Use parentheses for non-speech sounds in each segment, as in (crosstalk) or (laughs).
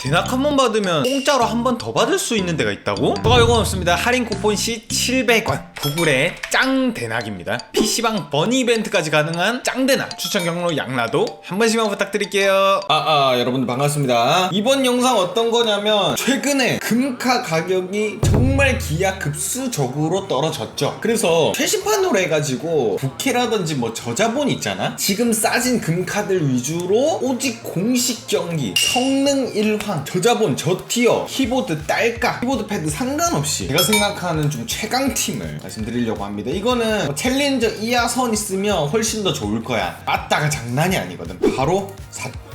대낙 한 번 받으면 공짜로 한 번 더 받을 수 있는 데가 있다고? 뭐가 요건 없습니다. 할인 쿠폰 시 700원. 구글의 짱 대낙입니다. PC방 버니 이벤트까지 가능한 짱 대낙. 추천 경로 양라도 한 번씩만 부탁드릴게요. 아, 아, 여러분들 반갑습니다. 이번 영상 어떤 거냐면, 최근에 금카 가격이 정말 기하급수적으로 떨어졌죠. 그래서 최신판으로 해가지고, 부캐라든지 뭐 저자본 있잖아? 지금 싸진 금카들 위주로 오직 공식 경기, 성능 일환, 저자본 저티어, 키보드 딸깍, 키보드 패드 상관없이 제가 생각하는 좀 최강팀을 말씀드리려고 합니다. 이거는 뭐 챌린저 이하선 있으면 훨씬 더 좋을 거야. 빠따가 장난이 아니거든. 바로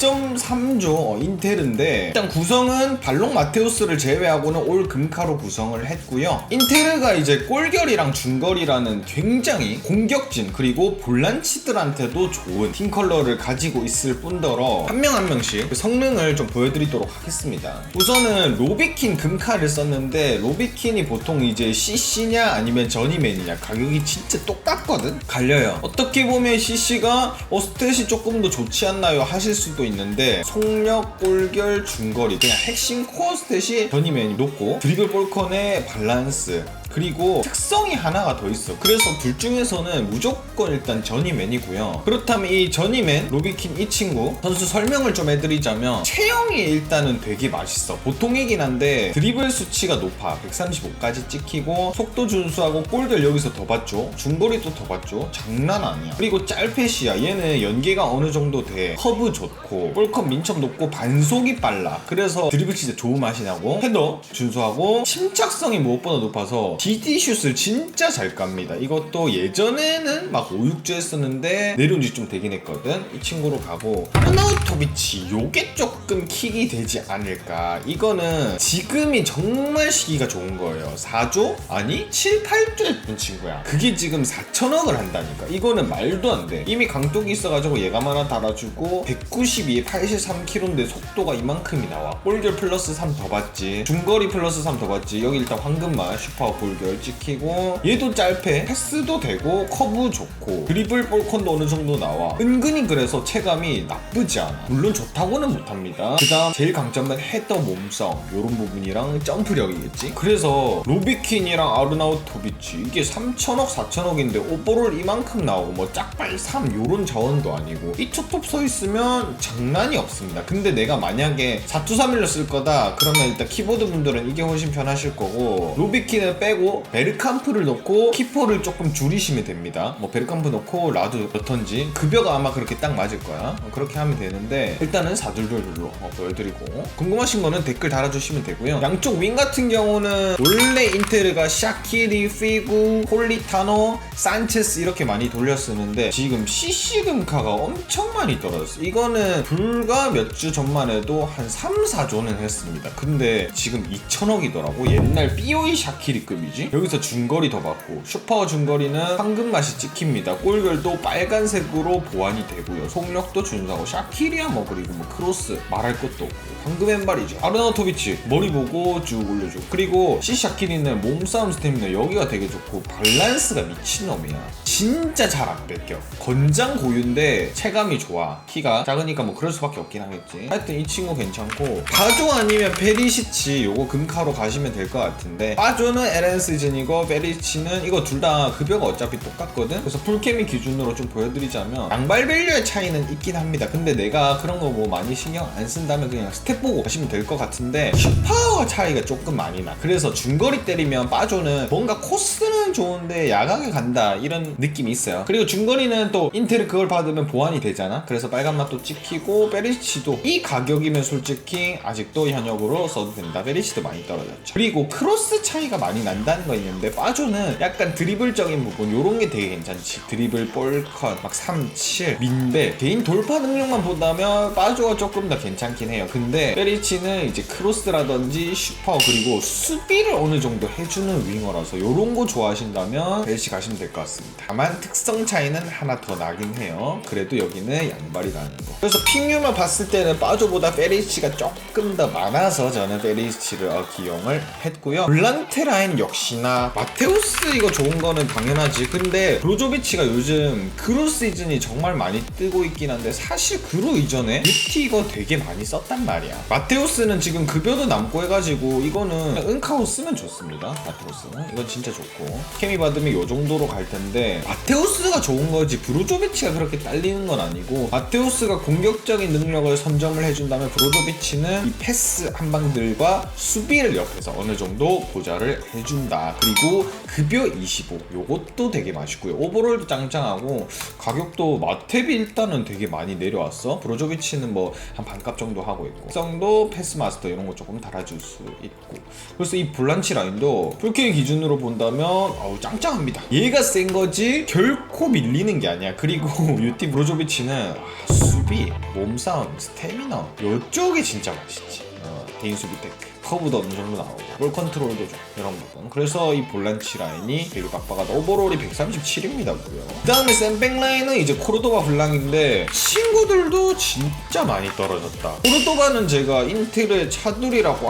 4.3조 인텔인데 일단 구성은 발록 마테우스를 제외하고는 올 금카로 구성을 했고요. 인텔가 이제 꼴결이랑 중거리라는 굉장히 공격진 그리고 볼란치들한테도 좋은 팀 컬러를 가지고 있을 뿐더러 한 명 한 명씩 그 성능을 좀 보여드리도록 하겠습니다. 우선은 로비킨 금카를 썼는데 로비킨이 보통 이제 CC냐 아니면 저니맨이냐 가격이 진짜 똑같거든? 갈려요. 어떻게 보면 CC가 어 스탯이 조금 더 좋지 않나요? 하실 수도 있는데 속력, 골결, 중거리 그냥 핵심 코어 스탯이 저니맨이 높고 드리블 볼컨의 밸런스 그리고 특성이 하나가 더 있어. 그래서 둘 중에서는 무조건 일단 저니맨이고요. 그렇다면 이 저니맨 로비킨 이 친구 선수 설명을 좀 해드리자면 체형이 일단은 되게 맛있어. 보통이긴 한데 드리블 수치가 높아. 135까지 찍히고 속도 준수하고 골들 여기서 더 봤죠. 중거리도 더 봤죠. 장난 아니야. 그리고 짤패시야. 얘는 연계가 어느 정도 돼. 커브 좋고 볼컵 민첩 높고 반속이 빨라. 그래서 드리블 진짜 좋은 맛이 나고 헤더 준수하고 침착성이 무엇보다 높아서 DD 슛을 진짜 잘 깝니다. 이것도 예전에는 막 5, 6주 했었는데 내려온 지 좀 되긴 했거든. 이 친구로 가고 하나우토비치 요게 조금 킥이 되지 않을까. 이거는 지금이 정말 시기가 좋은 거예요. 4조? 아니 7, 8조 했던 친구야. 그게 지금 4천억을 한다니까. 이거는 말도 안 돼. 이미 강독이 있어가지고 얘가 하나 달아주고 192에 83km인데 속도가 이만큼이 나와. 볼결 플러스 3 더 받지. 중거리 플러스 3 더 받지. 여기 일단 황금만 슈퍼 볼결 찍히고 얘도 짧해. 패스도 되고 커브 좋고 드리블 볼컨도 어느 정도 나와. 은근히 그래서 체감이 나쁘지 않아. 물론 좋다고는 못합니다. 그 다음 제일 강점은 헤더 몸싸움 요런 부분이랑 점프력이겠지. 그래서 로비킨이랑 아르나우토비치 이게 3천억 4천억인데 오버롤 이만큼 나오고 뭐 짝발 3 요런 자원도 아니고 이 투톱 서 있으면 장난이 없습니다. 근데 내가 만약에 4투3일로 쓸 거다 그러면 일단 키보드 분들은 이게 훨씬 편하실 거고 로비킨을 빼고 베르캄프를 넣고 키퍼를 조금 줄이시면 됩니다. 뭐 베르캄프 넣고 라드 넣던지 급여가 아마 그렇게 딱 맞을 거야. 어, 그렇게 하면 되는데 일단은 4둘둘로 어, 보여드리고 궁금하신 거는 댓글 달아주시면 되고요. 양쪽 윙 같은 경우는 원래 인테르가 샤키리, 피구, 폴리타노, 산체스 이렇게 많이 돌려 쓰는데 지금 CC 금카가 엄청 많이 떨어졌어. 이거는 불과 몇 주 전만 해도 한 3, 4조는 했습니다. 근데 지금 2천억이더라고. 옛날 BOE 샤키리급이 지. 여기서 중거리 더 받고 슈퍼 중거리는 황금 맛이 찍힙니다. 골결도 빨간색으로 보완이 되고요. 속력도 준수하고 샤키리야 뭐 그리고 뭐 크로스 말할 것도 없고 황금 왼발이죠. 아르나토비치 머리 보고 쭉 올려줘. 그리고 C 샤키리는 몸싸움 스태미나 여기가 되게 좋고 밸런스가 미친놈이야. 진짜 잘 안 뺏겨. 건장 고유인데 체감이 좋아. 키가 작으니까 뭐 그럴 수밖에 없긴 하겠지. 하여튼 이 친구 괜찮고 바조 아니면 페리시치 요거 금카로 가시면 될 것 같은데 바조는 LN 시즌이고 페리시치는 이거 둘 다 급여가 어차피 똑같거든. 그래서 풀케미 기준으로 좀 보여드리자면 양발 밸류의 차이는 있긴 합니다. 근데 내가 그런 거 뭐 많이 신경 안 쓴다면 그냥 스텝 보고 가시면 될 것 같은데 슈퍼 차이가 조금 많이 나. 그래서 중거리 때리면 빠조는 뭔가 코스는 좋은데 야각에 간다 이런 느낌 이 있어요. 그리고 중거리는 또 인텔 그걸 받으면 보완이 되잖아. 그래서 빨간 맛도 찍히고 베리치도 이 가격이면 솔직히 아직도 현역으로 써도 된다. 베리치도 많이 떨어졌죠. 그리고 크로스 차이가 많이 난다는 거 있는데 빠조는 약간 드리블적인 부분 요런 게 되게 괜찮지. 드리블, 볼컷, 막 3, 7, 민배 개인 돌파 능력만 본다면 빠조가 조금 더 괜찮긴 해요. 근데 베리치는 이제 크로스라든지 슈퍼 그리고 수비를 어느 정도 해주는 윙어라서 요런 거 좋아하신다면 베리치 가시면 될 것 같습니다. 다만 특성 차이는 하나 더 나긴 해요. 그래도 여기는 양발이라는 거. 그래서 핑유만 봤을 때는 빠조보다 페리치가 조금 더 많아서 저는 페리치를 어, 기용을 했고요. 블란테 라인 역시나 마테우스 이거 좋은 거는 당연하지. 근데 브로조비치가 요즘 그루 시즌이 정말 많이 뜨고 있긴 한데 사실 그루 이전에 뷰티 이거 되게 많이 썼단 말이야. 마테우스는 지금 급여도 남고 해가지고 이거는 은카우 쓰면 좋습니다. 마테우스는 이거 진짜 좋고 케미 받으면 요 정도로 갈 텐데 마테우스가 좋은 거지 브로조비치가 그렇게 딸리는 건 아니고 마테우스가 공격적인 능력을 선점을 해준다면 브로조비치는 이 패스 한 방들과 수비를 옆에서 어느 정도 보좌를 해준다. 그리고 급여 25 요것도 되게 맛있고요. 오버롤도 짱짱하고 가격도 마탭이 일단은 되게 많이 내려왔어. 브로조비치는 뭐 한 반값 정도 하고 있고 성도 패스 마스터 이런 거 조금 달아줄 수 있고 그래서 이 블란치 라인도 풀케 기준으로 본다면 어우 짱짱합니다. 얘가 센 거지 결코 밀리는 게 아니야. 그리고 (laughs) 유티 브로조비치는 아, 수비, 몸싸움, 스태미너 요쪽이 진짜 맛있지. 어, 개인 수비 테크. 커브도 어느 정도 나오고 볼 컨트롤도 좀 이런 부분 그래서 이 볼란치 라인이 되게 빡빡하다 오버롤이 137입니다 무려 그 다음에 샌백 라인은 이제 코르도바 블랑인데 친구들도 진짜 많이 떨어졌다 코르도바는 제가 인텔의 차돌이라고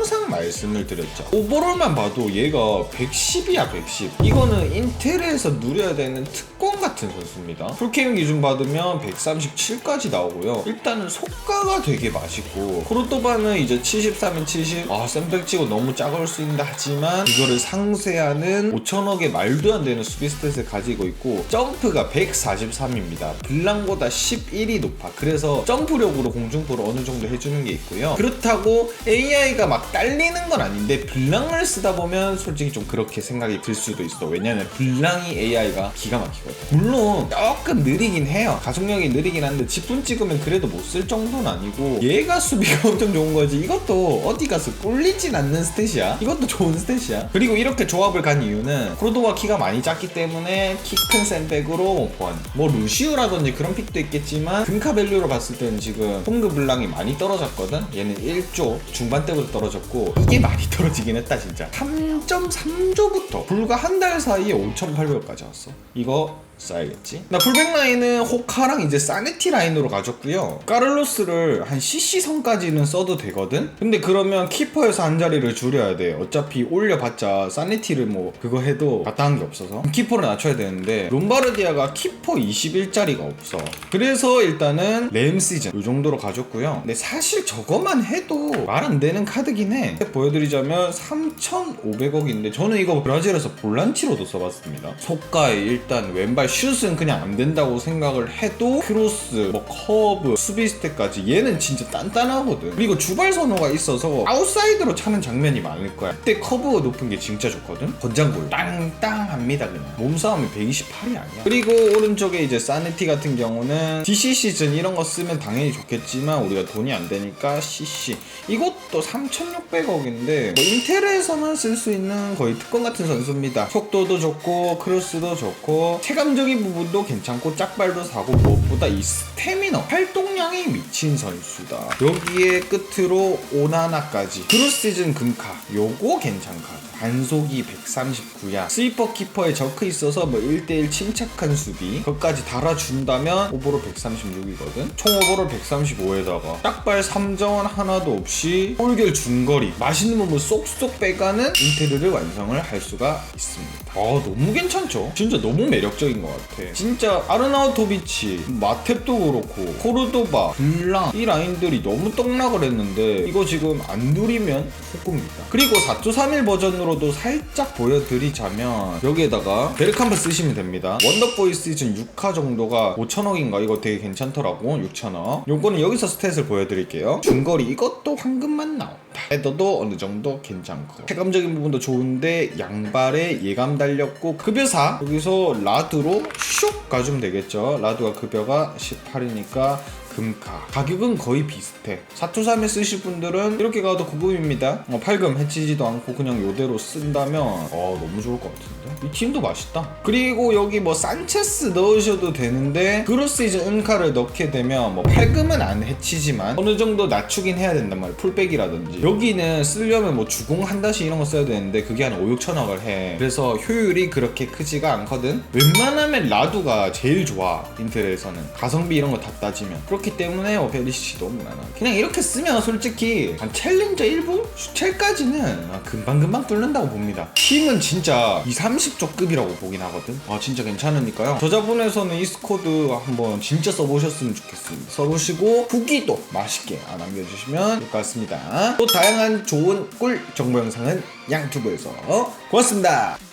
항상 말씀을 드렸죠. 오버롤만 봐도 얘가 110이야 110 이거는 인텔에서 누려야 되는 특권 같은 선수입니다 풀게임 기준 받으면 137까지 나오고요 일단은 속가가 되게 맛있고 코르도바는 이제 73인 70 아, 샌백 치고 너무 작을 수 있는데 하지만 이거를 상쇄하는 5천억의 말도 안 되는 수비 스탯을 가지고 있고 점프가 143입니다. 블랑보다 11이 높아. 그래서 점프력으로 공중포를 어느 정도 해주는 게 있고요. 그렇다고 AI가 막 딸리는 건 아닌데 블랑을 쓰다 보면 솔직히 좀 그렇게 생각이 들 수도 있어. 왜냐면 블랑이 AI가 기가 막히거든. 물론 조금 느리긴 해요. 가속력이 느리긴 한데 지분 찍으면 그래도 못 쓸 정도는 아니고 얘가 수비가 (laughs) 엄청 좋은 거지. 이것도 어디 가서 꿀리진 않는 스탯이야. 이것도 좋은 스탯이야. 그리고 이렇게 조합을 간 이유는 크로도가 키가 많이 작기 때문에 키 큰 샌백으로 뭐 보안. 뭐 루시우라든지 그런 픽도 있겠지만 금카 밸류로 봤을 때는 지금 홈그 블랑이 많이 떨어졌거든. 얘는 1조 중반 때부터 떨어졌고 이게 많이 (laughs) 떨어지긴 했다 진짜. 3.3조부터 불과 한 달 사이에 5,800까지 왔어. 이거 써야겠지. 나 풀백 라인은 호카랑 이제 사네티 라인으로 가졌고요. 까를로스를 한 CC 선까지는 써도 되거든. 근데 그러면 키퍼에서 한 자리를 줄여야 돼. 어차피 올려봤자 사네티를 뭐 그거 해도 마땅한 게 없어서 키퍼를 낮춰야 되는데 롬바르디아가 키퍼 21짜리가 없어. 그래서 일단은 램 시즌 이 정도로 가졌고요. 근데 사실 저거만 해도 말 안 되는 카드긴 해. 보여드리자면 3,500억인데 저는 이거 브라질에서 볼란치로도 써봤습니다. 속가에 일단 왼발 슛은 그냥 안 된다고 생각을 해도 크로스, 뭐 커브, 수비 스텝까지 얘는 진짜 단단하거든. 그리고 주발 선호가 있어서 아웃사이드로 차는 장면이 많을 거야. 그때 커브가 높은 게 진짜 좋거든. 권장골 땅땅 합니다 그냥. 몸싸움이 128이 아니야. 그리고 오른쪽에 이제 사네티 같은 경우는 DC 시즌 이런 거 쓰면 당연히 좋겠지만 우리가 돈이 안 되니까 CC 이것도 3,600억인데 뭐 인텔에서만 쓸 수 있는 거의 특권 같은 선수입니다. 속도도 좋고 크로스도 좋고 체감 적인 부분도 괜찮고 짝발도 사고 무엇보다 이 스태미너 활동량이 미친 선수다. 여기에 끝으로 오나나까지 크로스 시즌 금카 요거 괜찮카. 반속이 139야. 스위퍼 키퍼에 적혀 있어서 뭐 1대1 침착한 수비. 그것까지 달아준다면 오버롤 136이거든. 총 오버롤 135에다가 짝발 3정원 하나도 없이 홀결 중거리. 맛있는 부분 쏙쏙 빼가는 인테리어를 완성을 할 수가 있습니다. 아 너무 괜찮죠? 진짜 너무 매력적인 것 같아. 진짜 아르나우토비치, 마 탭도 그렇고 코르도바, 블랑 이 라인들이 너무 떡락을 했는데 이거 지금 안 누리면 호구입니다. 그리고 4.31 버전으로도 살짝 보여드리자면 여기에다가 베르캄프 쓰시면 됩니다. 원더보이 시즌 6화 정도가 5천억인가 이거 되게 괜찮더라고 6천억. 요거는 여기서 스탯을 보여드릴게요. 중거리 이것도 황금만 나온다. 헤더도 어느 정도 괜찮고 체감적인 부분도 좋은데 양발에 예감 달렸고 급여사 여기서 라드로 슉 가주면 되겠죠. 라드가 급여가 18이니까 금카. 가격은 거의 비슷해. 423에 쓰실 분들은 이렇게 가도 고급입니다. 어, 팔금 해치지도 않고 그냥 요대로 쓴다면 어 너무 좋을 것 같은데 이 팀도 맛있다. 그리고 여기 뭐 산체스 넣으셔도 되는데 그로스 이제 은카를 넣게 되면 뭐 팔금은 안 해치지만 어느 정도 낮추긴 해야 된단 말이야. 풀백이라든지 여기는 쓰려면 뭐 주공 한 다시 이런 거 써야 되는데 그게 한 5, 6천 억을 해. 그래서 효율이 그렇게 크지가 않거든. 웬만하면 라두가 제일 좋아. 인텔에서는 가성비 이런 거 다 따지면 그렇기 때문에 어, 베리시도 무난하. 그냥 이렇게 쓰면 솔직히 한 챌린저 1부 슈첼까지는 금방금방 뚫는다고 봅니다. 팀은 진짜 2, 30 조급이라고 보긴 하거든. 와 진짜 괜찮으니까요. 저자분에서는 이 스코드 한번 진짜 써보셨으면 좋겠습니다. 써보시고 후기도 맛있게 아, 남겨주시면 될 것 같습니다. 또 다양한 좋은 꿀 정보 영상은 양튜브에서 고맙습니다.